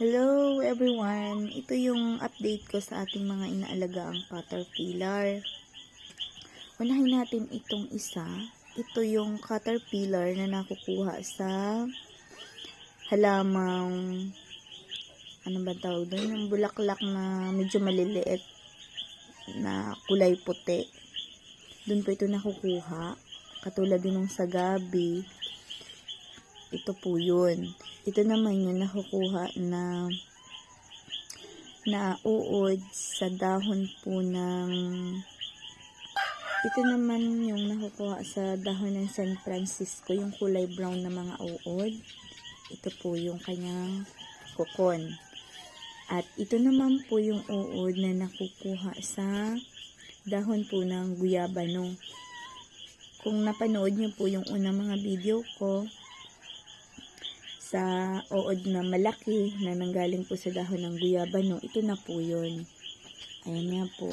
Hello everyone! Ito yung update ko sa ating mga inaalagaang caterpillar. Unahin natin itong isa. Ito yung caterpillar na nakukuha sa halamang ano ba tawag doon? Yung bulaklak na medyo maliliit na kulay puti. Doon po ito nakukuha. Katulad din ng sa gabi. Ito po yun. Ito naman yung nakukuha na na uod sa dahon po ng ito naman yung nakukuha sa dahon ng San Francisco, yung kulay brown na mga uod. Ito po yung kanyang kokon. At ito naman po yung uod na nakukuha sa dahon po ng guyabano. Kung napanood niyo po yung unang mga video ko, sa uod na malaki na nanggaling po sa dahon ng guyabano, ito na po yun. Ayan nga po.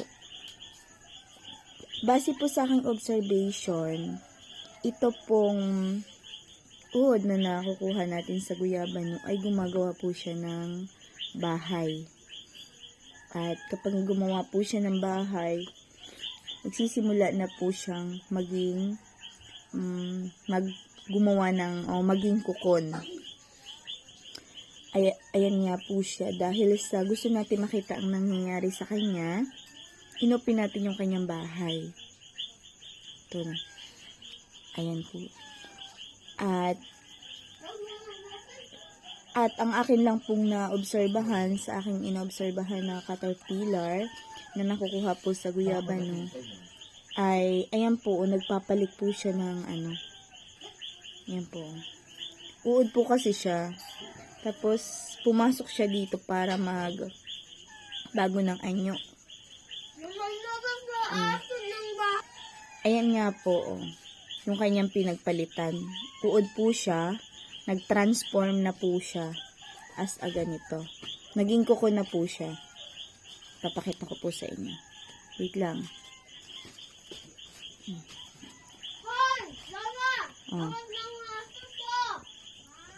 Base po sa aking observation, ito pong uod na nakukuha natin sa guyabano ay gumagawa po siya ng bahay. At kapag gumawa po siya ng bahay, magsisimula na po siyang maging um, mag gumawa ng o maging kukon. Ay, ayan nga po siya. Dahil sa gusto natin makita ang nangyayari sa kanya, inopin natin yung kanyang bahay. Ito na. Ayan po. At, at ang akin lang pong naobserbahan sa aking inobserbahan na caterpillar na nakukuha po sa guyabano ay, ayan po, nagpapalit po siya ng ano. Ayan po. Uod po kasi siya. Tapos, pumasok siya dito para mag bago ng anyo. Mm. Ayan nga po, oh, yung kanyang pinagpalitan. Uod po siya, nag-transform na po siya as a ganito. Naging kuko na po siya. Papakita ko po sa inyo. Wait lang. Oh.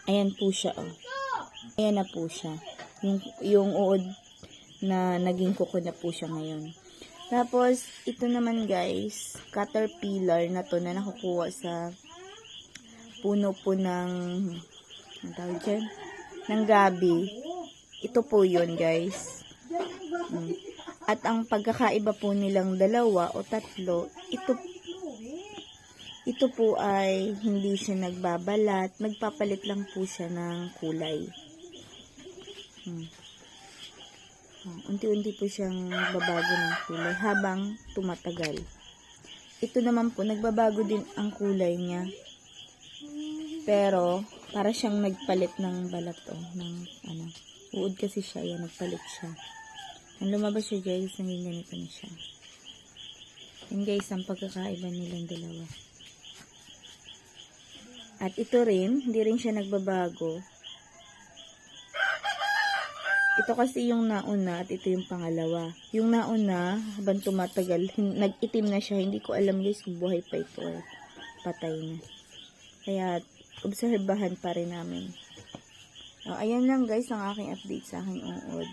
Ayan po siya, oh. Ayan na po siya. Yung, yung uod na naging kuko na po siya ngayon. Tapos, ito naman guys, caterpillar na to na nakukuha sa puno po ng, ang tawag dyan? Ng gabi. Ito po yun guys. Mm. At ang pagkakaiba po nilang dalawa o tatlo, ito ito po ay hindi siya nagbabalat, nagpapalit lang po siya ng kulay. Hmm. Unti-unti po siyang nagbabago ng kulay habang tumatagal. Ito naman po, nagbabago din ang kulay niya. Pero, para siyang nagpalit ng balat oh, ng ano. Uod kasi siya, yan, nagpalit siya. Nang lumabas siya guys, naging ganito na siya. Yan guys, ang pagkakaiba nilang dalawa. At ito rin, hindi rin siya nagbabago. Ito kasi yung nauna at ito yung pangalawa. Yung nauna, habang tumatagal, nag-itim na siya. Hindi ko alam guys kung buhay pa ito or patay na. Kaya, obserbahan pa rin namin. Oh, ayan lang guys ang aking update sa aking uod.